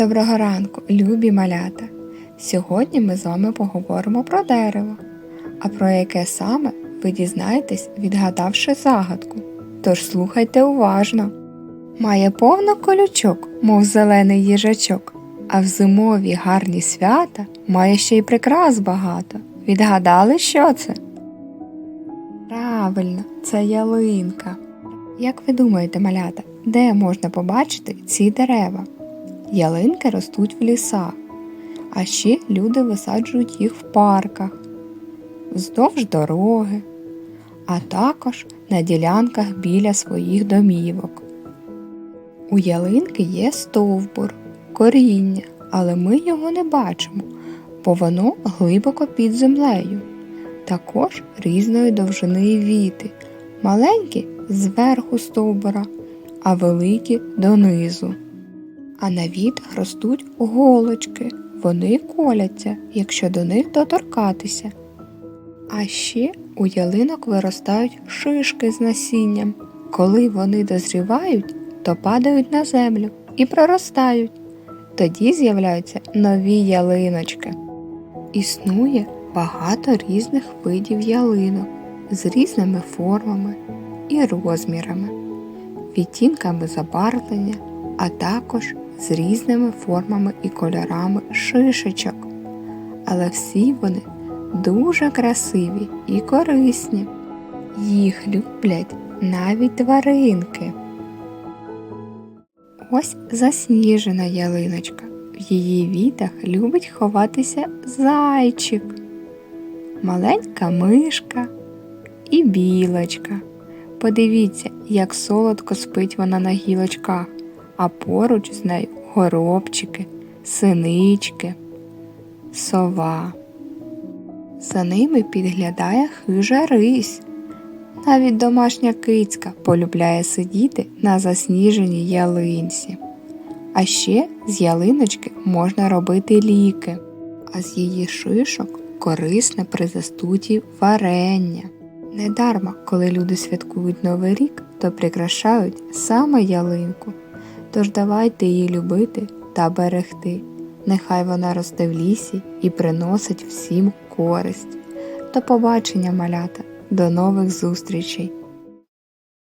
Доброго ранку, любі малята! Сьогодні ми з вами поговоримо про дерево. А про яке саме ви дізнаєтесь, відгадавши загадку. Тож слухайте уважно. Має повно колючок, мов зелений їжачок, а в зимові гарні свята має ще й прикрас багато. Відгадали, що це? Правильно, це ялинка. Як ви думаєте, малята, де можна побачити ці дерева? Ялинки ростуть в лісах, а ще люди висаджують їх в парках, вздовж дороги, а також на ділянках біля своїх домівок. У ялинки є стовбур, коріння, але ми його не бачимо, бо воно глибоко під землею. Також різної довжини віти, маленькі зверху стовбура, а великі донизу. А на вітах ростуть голочки, вони коляться, якщо до них доторкатися. А ще у ялинок виростають шишки з насінням. Коли вони дозрівають, то падають на землю і проростають. Тоді з'являються нові ялиночки. Існує багато різних видів ялинок з різними формами і розмірами, відтінками забарвлення, а також з різними формами і кольорами шишечок. Але всі вони дуже красиві і корисні. Їх люблять навіть тваринки. Ось засніжена ялиночка. В її вітах любить ховатися зайчик, маленька мишка і білочка. Подивіться, як солодко спить вона на гілочках, а поруч з нею горобчики, синички, сова. За ними підглядає хижа рись. Навіть домашня кицька полюбляє сидіти на засніженій ялинці. А ще з ялиночки можна робити ліки, а з її шишок корисне при застуді варення. Недарма, коли люди святкують Новий рік, то прикрашають саме ялинку. Тож давайте її любити та берегти. Нехай вона росте в лісі і приносить всім користь. До побачення, малята, до нових зустрічей!